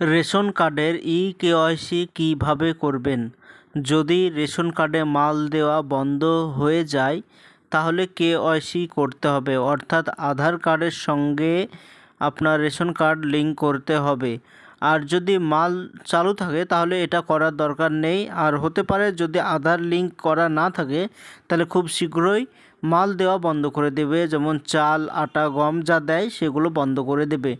Ration কার্ডের e KYC কীভাবে করবেন? যদি রেশন কার্ডে মাল দেওয়া বন্ধ হয়ে যায়, তাহলে কেওয়াইসি করতে হবে। অর্থাৎ আধার কার্ডের সঙ্গে আপনার রেশন কার্ড লিঙ্ক করতে হবে। আর যদি মাল চালু থাকে, তাহলে এটা করার দরকার নেই। আর হতে পারে যদি আধার লিঙ্ক করা না থাকে, তাহলে খুব শীঘ্রই মাল দেওয়া বন্ধ করে দেবে। যেমন চাল, আটা, গম যা দেয়, সেগুলো বন্ধ করে দেবে।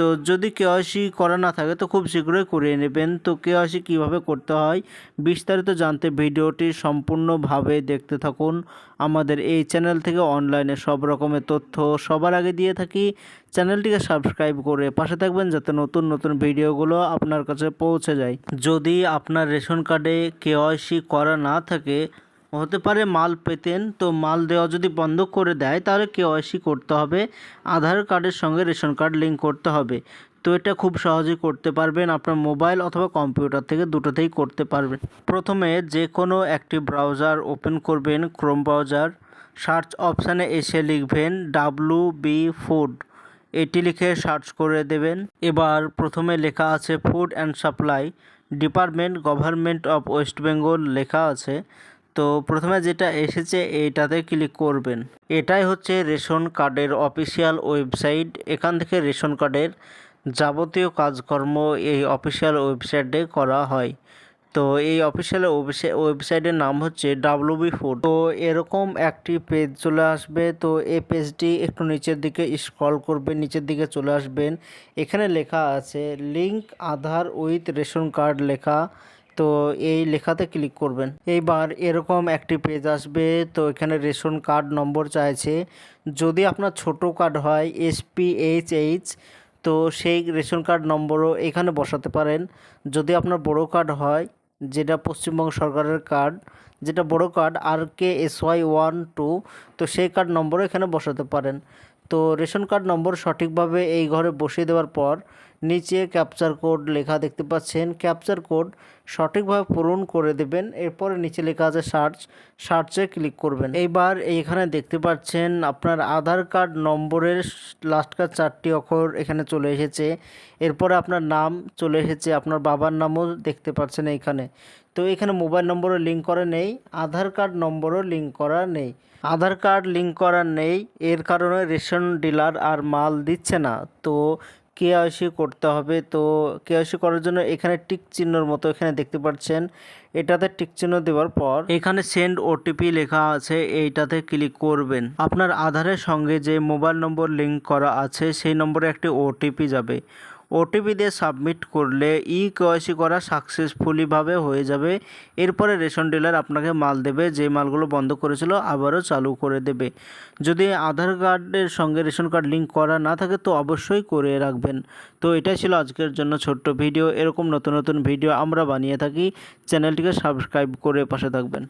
তো যদি কেওয়াইসি করা না থাকে, তো খুব শীঘ্রই করিয়ে নেবেন। তো কেওয়াইসি কীভাবে করতে হয়, বিস্তারিত জানতে ভিডিওটি সম্পূর্ণভাবে দেখতে থাকুন। আমাদের এই চ্যানেল থেকে অনলাইনে সব রকমের তথ্য সবার আগে দিয়ে থাকি। চ্যানেলটিকে সাবস্ক্রাইব করে পাশে থাকবেন যাতে নতুন নতুন ভিডিওগুলো আপনার কাছে পৌঁছে যায়। যদি আপনার রেশন কার্ডে কেওয়াইসি করা না থাকে হতে পারে মাল পেতেন, তো মাল দেওয়া যদি বন্ধ করে দেয়, তাহলে কেওয়াইসি করতে হবে। আধার কার্ডের সঙ্গে রেশন কার্ড লিঙ্ক করতে হবে। তো এটা খুব সহজেই করতে পারবেন, আপনার মোবাইল অথবা কম্পিউটার থেকে দুটোতেই করতে পারবেন। প্রথমে যে কোনো একটি ব্রাউজার ওপেন করবেন, ক্রোম ব্রাউজার, সার্চ অপশানে এসে লিখবেন ডাব্লু বি ফুড। এটি লিখে সার্চ করে দেবেন। এবার প্রথমে লেখা আছে food and supply. Department government of West Bengal লেখা আছে। তো প্রথমে যেটা এসেছে এইটাতে ক্লিক করবেন। এটাই হচ্ছে রেশন কার্ডের অফিসিয়াল ওয়েবসাইট এখান থেকে রেশন কার্ডের যাবতীয় কাজকর্ম এই অফিসিয়াল ওয়েবসাইটে করা হয়। তো এই অফিসিয়াল ওয়েবসাইটের নাম হচ্ছে ডাব্লুবি ফুড তো এরকম একটি পেজ চলে আসবে। তো এই পেজটি একটু নিচের দিকে স্ক্রল করবেন, নিচের দিকে চলে আসবেন। এখানে লেখা আছে link Aadhaar with ration card লেখা। তো এই লেখাতে ক্লিক করবেন। এইবার এরকম একটি পেজ আসবে, তো এখানে রেশন কার্ড নম্বর চাইছে। যদি আপনার ছোট কার্ড হয় এসপিএইচএইচ তো সেই রেশন কার্ড নম্বরও এখানে বসাতে পারেন। যদি আপনার বড় কার্ড হয়, যেটা পশ্চিমবঙ্গ সরকারের কার্ড যেটা বড় কার্ড আর K S Y one two তো সেই কার্ড নম্বরও এখানে বসাতে পারেন। তো রেশন কার্ড নম্বর সঠিকভাবে এই ঘরে বসিয়ে দেওয়ার পর নিচে ক্যাপচার কোড লেখা দেখতে পাচ্ছেন। ক্যাপচার কোড সঠিকভাবে পূরণ করে দেবেন, এরপরে নিচে লেখা আছে সার্চ সার্চে ক্লিক করবেন। এইবার এইখানে দেখতে পাচ্ছেন আপনার আধার কার্ড নম্বরের লাস্টকার চারটি অক্ষর এখানে চলে এসেছে। এরপরে আপনার নাম চলে এসেছে, আপনার বাবার নামও দেখতে পাচ্ছেন এইখানে। তো এখানে মোবাইল নম্বরও লিঙ্ক করা নেই, আধার কার্ড নম্বরও লিঙ্ক করা নেই। আধার কার্ড লিঙ্ক করা নেই, এর কারণে রেশন ডিলার আর মাল দিচ্ছে না। তো কেওয়াইসি করতে হবে। তো কেওয়াইসি করার জন্য এখানে টিক চিহ্নর মতো এখানে দেখতে পাচ্ছেন। এটাতে টিক চিহ্ন দেওয়ার পর এখানে সেন্ড ওটিপি লেখা আছে। এইটাতে ক্লিক করবেন। আপনার আধারের সঙ্গে যে মোবাইল নম্বর লিঙ্ক করা আছে, সেই নম্বরে একটি ওটিপি যাবে। ওটিপি দিয়ে সাবমিট করলে ই কেওয়াইসি করা সাকসেসফুলিভাবে হয়ে যাবে। এরপরে রেশন ডিলার আপনাকে মাল দেবে, যে মালগুলো বন্ধ করেছিল আবারও চালু করে দেবে। যদি আধার কার্ডের সঙ্গে রেশন কার্ড লিঙ্ক করা না থাকে, তো অবশ্যই করে রাখবেন। তো এটাই ছিল আজকের জন্য ছোট্ট ভিডিও। এরকম নতুন নতুন ভিডিও আমরা বানিয়ে থাকি। চ্যানেলটিকে সাবস্ক্রাইব করে পাশে থাকবেন।